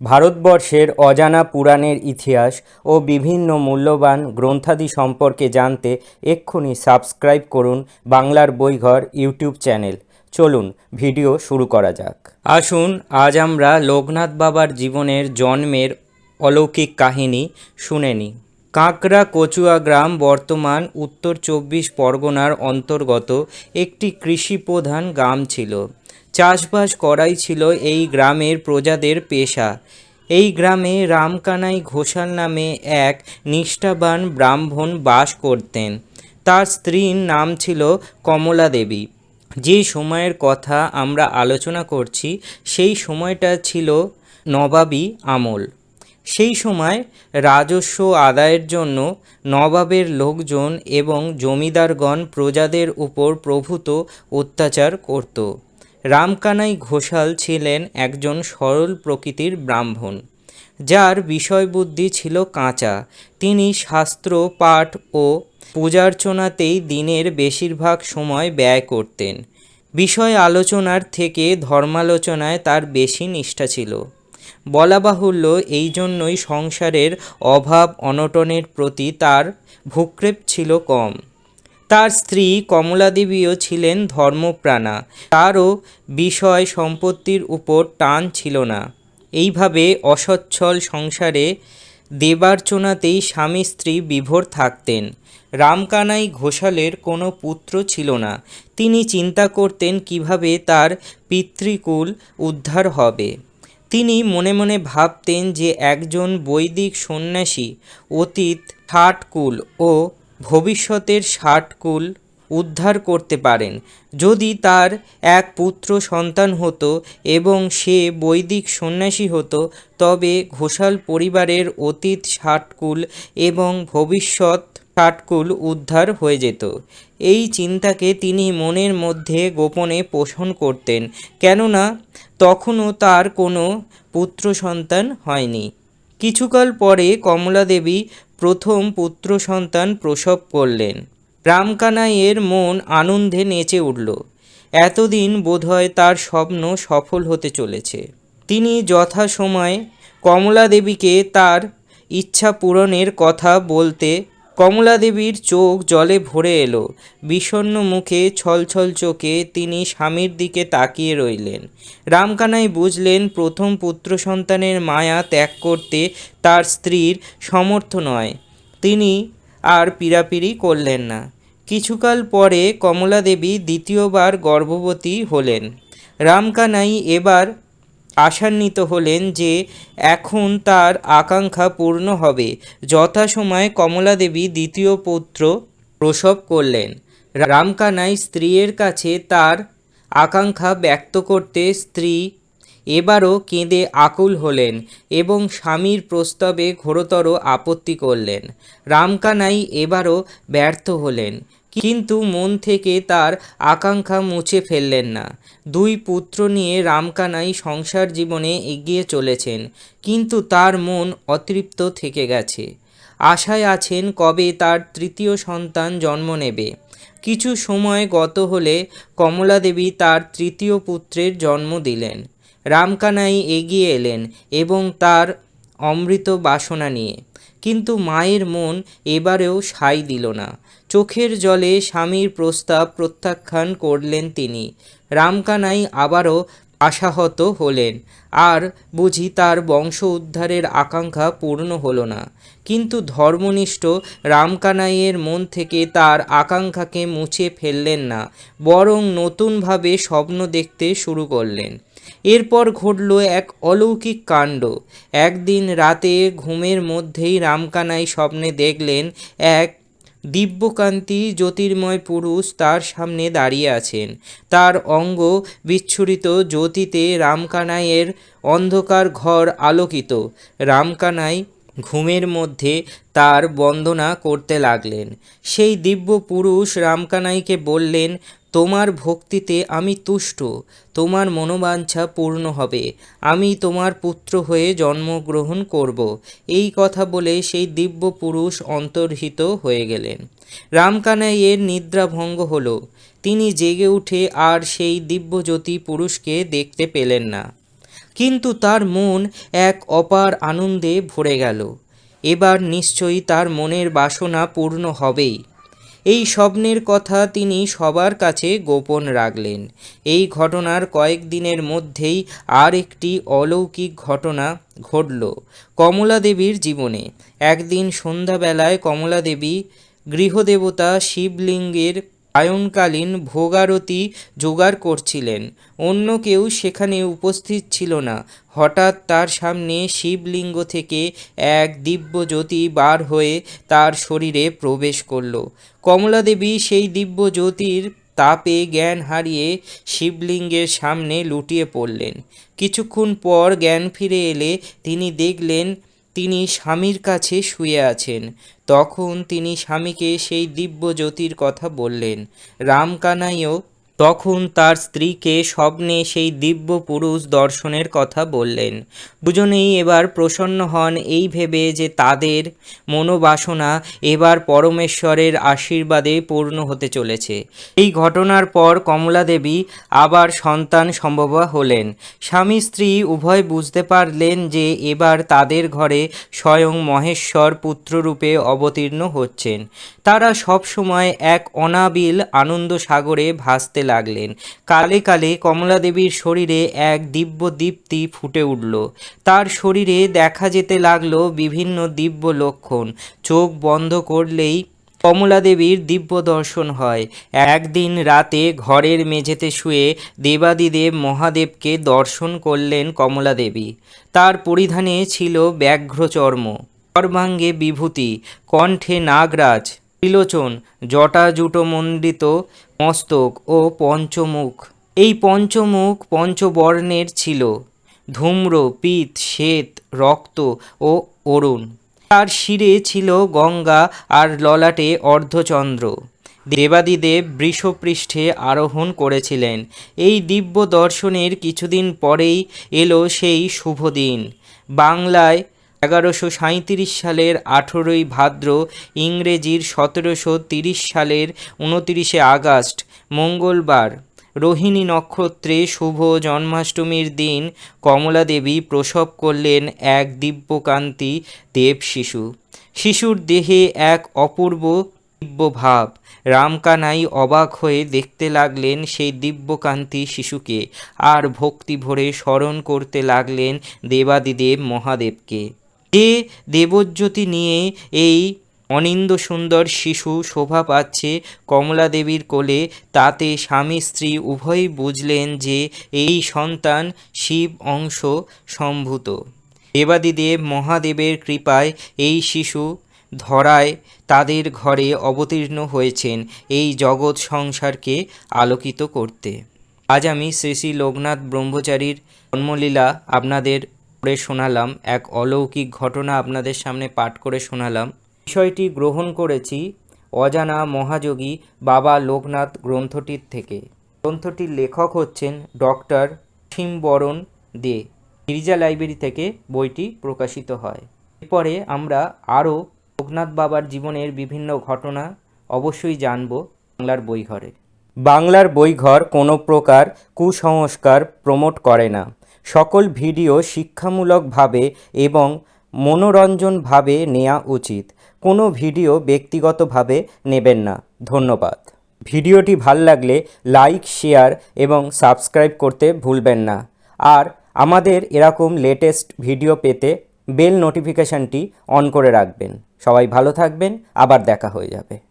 ভারতবর্ষের অজানা পুরাণের ইতিহাস ও বিভিন্ন মূল্যবান গ্রন্থাদি সম্পর্কে জানতে এক্ষুনি সাবস্ক্রাইব করুন বাংলার বইঘর ইউটিউব চ্যানেল। চলুন, ভিডিও শুরু করা যাক। আসুন, আজ আমরা লোকনাথ বাবার জীবনের জন্মের অলৌকিক কাহিনী শুনে নিই। কাঁকড়া কচুয়া গ্রাম বর্তমান উত্তর চব্বিশ পরগনার অন্তর্গত একটি কৃষিপ্রধান গ্রাম ছিল। চাষবাস করাই ছিল এই গ্রামের প্রজাদের পেশা। এই গ্রামে রামকানাই ঘোষাল নামে এক নিষ্ঠাবান ব্রাহ্মণ বাস করতেন। তার স্ত্রীর নাম ছিল কমলা দেবী। যে সময়ের কথা আমরা আলোচনা করছি, সেই সময়টা ছিল নবাবী আমল। সেই সময় রাজস্ব আদায়ের জন্য নবাবের লোকজন এবং জমিদারগণ প্রজাদের উপর প্রভূত অত্যাচার করত। রামকানাই ঘোষাল ছিলেন একজন সরল প্রকৃতির ব্রাহ্মণ। যার বিষয়বুদ্ধি ছিল কাঁচা। তিনি শাস্ত্র, পাঠ ও পূজার্চনাতেই দিনের বেশিরভাগ সময় ব্যয় করতেন। বিষয় আলোচনার থেকে ধর্মালোচনায় তার বেশি নিষ্ঠা ছিল। বলা বাহুল্য, এই জন্যই সংসারের অভাব অনটনের প্রতি তার ভূক্ষেপ ছিল কম। তার স্ত্রী কমলাদেবীও ছিলেন ধর্মপ্রাণা। তারও বিষয় সম্পত্তির উপর টান ছিল না। এইভাবে অসচ্ছল সংসারে দেবার্চনাতেই স্বামী স্ত্রী বিভোর থাকতেন। রামকানাই ঘোষালের কোনো পুত্র ছিল না। তিনি চিন্তা করতেন কীভাবে তার পিতৃকুল উদ্ধার হবে। তিনি মনে মনে ভাবতেন যে একজন বৈদিক সন্ন্যাসী, অতীত, ষাটকুল ও ভবিষ্যতের ষাটকুল উদ্ধার করতে পারেন। যদি তার এক পুত্র সন্তান হতো এবং সে বৈদিক সন্ন্যাসী হতো, তবে ঘোষাল পরিবারের অতীত ষাটকুল এবং ভবিষ্যৎ ষাটকুল উদ্ধার হয়ে যেত। এই চিন্তাকে তিনি মনের মধ্যে গোপনে পোষণ করতেন, কেননা তখনও তার কোনো পুত্র সন্তান হয়নি। কিছুকাল পরে কমলা দেবী প্রথম পুত্র সন্তান প্রসব করলেন। রামকানাইয়ের মন আনন্দে নেচে উঠল। এতদিন বোধহয় তার স্বপ্ন সফল হতে চলেছে। তিনি যথাসময়ে কমলা দেবীকে তার ইচ্ছা পূরণের কথা বলতে কমলা দেবীর চোখ জলে ভরে এলো। বিষণ্ণ মুখে ছলছল চোখে তিনি স্বামীর দিকে তাকিয়ে রইলেন। রামকানাই বুঝলেন, প্রথম পুত্র সন্তানের মায়া ত্যাগ করতে তার স্ত্রীর সমর্থ নয়। তিনি আর পীড়াপিড়ি করলেন না। কিছুকাল পরে কমলা দেবী দ্বিতীয়বার গর্ভবতী হলেন। রামকানাই এবার আশান্বিত হলেন যে এখন তার আকাঙ্ক্ষা পূর্ণ হবে। যথাসময়ে কমলা দেবী দ্বিতীয় পুত্র প্রসব করলেন। রামকানাই স্ত্রীর কাছে তার আকাঙ্ক্ষা ব্যক্ত করতে স্ত্রী এবারও কেঁদে আকুল হলেন এবং স্বামীর প্রস্তাবে ঘোরতর আপত্তি করলেন। রামকানাই এবারও ব্যর্থ হলেন। কিন্তু মন থেকে তার আকাঙ্ক্ষা মুছে ফেললেন না। দুই পুত্র নিয়ে রামকানাই সংসার জীবনে এগিয়ে চলেছেন, কিন্তু তার মন অতৃপ্ত থেকে গেছে। আশায় আছেন কবে তার তৃতীয় সন্তান জন্ম নেবে। কিছু সময় গত হলে কমলা দেবী তার তৃতীয় পুত্রের জন্ম দিলেন। রামকানাই এগিয়ে এলেন এবং তার অমৃত বাসনা নিয়ে। কিন্তু মায়ের মন এবারেও সাই দিল না। চোখের জলে স্বামীর প্রস্তাব প্রত্যাখ্যান করলেন তিনি। রামকানাই আবারও আশাহত হলেন। আর বুঝি তার বংশ উদ্ধারের আকাঙ্ক্ষা পূর্ণ হল না। কিন্তু ধর্মনিষ্ঠ রামকানাইয়ের মন থেকে তার আকাঙ্ক্ষাকে মুছে ফেললেন না, বরং নতুনভাবে স্বপ্ন দেখতে শুরু করলেন। এরপর ঘটল এক অলৌকিক কাণ্ড। একদিন রাতে ঘুমের মধ্যেই রামকানাই স্বপ্নে দেখলেন এক দিব্যকান্তি জ্যোতির্ময় পুরুষ তার সামনে দাঁড়িয়ে আছেন। তার অঙ্গ বিচ্ছুরিত জ্যোতিতে রামকানাইয়ের অন্ধকার ঘর আলোকিত। রামকানাই ঘুমের মধ্যে তার বন্দনা করতে লাগলেন। সেই দিব্য পুরুষ রামকানাইকে বললেন তোমার ভক্তিতে আমি তুষ্ট, তোমার মনোবাঞ্ছা পূর্ণ হবে, আমি তোমার পুত্র হয়ে জন্মগ্রহণ করব। এই কথা বলে সেই দিব্য পুরুষ অন্তর্হিত হয়ে গেলেন। রামকানাইয়ের নিদ্রাভঙ্গ হলো। তিনি জেগে উঠে আর সেই দিব্যজ্যোতি পুরুষকে দেখতে পেলেন না। কিন্তু তার মন এক অপার আনন্দে ভরে গেল। এবার নিশ্চয়ই তার মনের বাসনা পূর্ণ হবেই। এই স্বপ্নের কথা তিনি সবার কাছে গোপন রাখলেন। এই ঘটনার কয়েকদিনের মধ্যেই আর একটি অলৌকিক ঘটনা ঘটল কমলা দেবীর জীবনে। একদিন সন্ধ্যাবেলায় কমলা দেবী গৃহদেবতা শিবলিঙ্গের সায়ংকালীন ভোগারতি জোগাড় করছিলেন। অন্য কেউ সেখানে উপস্থিত ছিল না। হঠাৎ তার সামনে শিবলিঙ্গ থেকে এক দিব্য জ্যোতি বার হয়ে তার শরীরে প্রবেশ করল। কমলা দেবী সেই দিব্য জ্যোতির তাপে জ্ঞান হারিয়ে শিবলিঙ্গের সামনে লুটিয়ে পড়লেন। কিছুক্ষণ পর জ্ঞান ফিরে এলে তিনি দেখলেন তিনি স্বামীর কাছে শুয়ে আছেন। তখন তিনি স্বামীকে সেই দিব্য জ্যোতির কথা বললেন। রামকানাইও তখন তার স্ত্রীকে স্বপ্নে সেই দিব্য পুরুষ দর্শনের কথা বললেন। দুজনেই এবার প্রসন্ন হন এই ভেবে যে তাদের মনোবাসনা এবার পরমেশ্বরের আশীর্বাদে পূর্ণ হতে চলেছে। এই ঘটনার পর কমলা দেবী আবার সন্তান সম্ভবা হলেন। স্বামী স্ত্রী উভয় বুঝতে পারলেন যে এবার তাদের ঘরে স্বয়ং মহেশ্বর পুত্ররূপে অবতীর্ণ হচ্ছেন। তারা সবসময় এক অনাবিল আনন্দ সাগরে ভাসতে লাগলেন। কালে কালে কমলা দেবীর শরীরে এক দিব্য দীপ্তি ফুটে উঠল। তার শরীরে দেখা যেতে লাগল বিভিন্ন দিব্য লক্ষণ। চোখ বন্ধ করলেই কমলা দেবীর দিব্য দর্শন হয়। একদিন রাতে ঘরের মেঝেতে শুয়ে দেবাদিদেব মহাদেবকে দর্শন করলেন কমলা দেবী তার পরিধানে ছিল ব্যাঘ্রচর্ম সর্বাঙ্গে বিভূতি, কণ্ঠে নাগরাজ, ত্রিলোচন, জটাজুটমণ্ডিত মস্তক ও পঞ্চমুখ। এই পঞ্চমুখ পঞ্চবর্ণের ছিল। ধূম্র, পিত, শ্বেত, রক্ত ও অরুণ। তার শিরে ছিল গঙ্গা আর ললাটে অর্ধচন্দ্র। দেবাদিদেব বৃষপৃষ্ঠে আরোহণ করেছিলেন। এই দিব্য দর্শনের কিছুদিন পরেই এলো সেই শুভ দিন। বাংলায় এগারোশো সাঁইত্রিশ সালের আঠেরোই ভাদ্র, ইংরেজির সতেরোশো তিরিশ সালের উনতিরিশে আগস্ট, মঙ্গলবার, রোহিণী নক্ষত্রে শুভ জন্মাষ্টমীর দিন কমলা দেবী প্রসব করলেন এক দিব্যকান্তি দেব শিশু। শিশুর দেহে এক অপূর্ব দিব্য ভাব রামকানাই অবাক হয়ে দেখতে লাগলেন সেই দিব্যকান্তি শিশুকে। আর ভক্তি ভরে স্মরণ করতে লাগলেন দেবাদিদেব মহাদেবকে। যে দেবজ্যোতি নিয়ে এই অনিন্দ সুন্দর শিশু শোভা পাচ্ছে কমলা দেবীর কোলে। তাতে স্বামী স্ত্রী উভয়ই বুঝলেন যে এই সন্তান শিব অংশ সম্ভূত। দেবাদিদেব মহাদেবের কৃপায় এই শিশু ধরায় তাদের ঘরে অবতীর্ণ হয়েছেন এই জগৎ সংসারকে আলোকিত করতে। আজ আমি শ্রী শ্রী লোকনাথ ব্রহ্মচারীর জন্মলীলা আপনাদের পড়ে শোনালাম, এক অলৌকিক ঘটনা আপনাদের সামনে পাঠ করে শোনালাম। বিষয়টি গ্রহণ করেছি অজানা মহাযোগী বাবা লোকনাথ গ্রন্থটির থেকে। গ্রন্থটির লেখক হচ্ছেন ডক্টর সীমবরণ দে। গিরিজা লাইব্রেরি থেকে বইটি প্রকাশিত হয়। এরপরে আমরা আরও লোকনাথ বাবার জীবনের বিভিন্ন ঘটনা অবশ্যই জানব বাংলার বইঘরে। বাংলার বইঘর কোনো প্রকার কুসংস্কার প্রমোট করে না। সকল ভিডিও শিক্ষামূলকভাবে এবং মনোরঞ্জনভাবে নেওয়া উচিত। কোনো ভিডিও ব্যক্তিগতভাবে নেবেন না। ধন্যবাদ। ভিডিওটি ভালো লাগলে লাইক, শেয়ার এবং সাবস্ক্রাইব করতে ভুলবেন না। আর আমাদের এরকম লেটেস্ট ভিডিও পেতে বেল নোটিফিকেশানটি অন করে রাখবেন। সবাই ভালো থাকবেন। আবার দেখা হয়ে যাবে।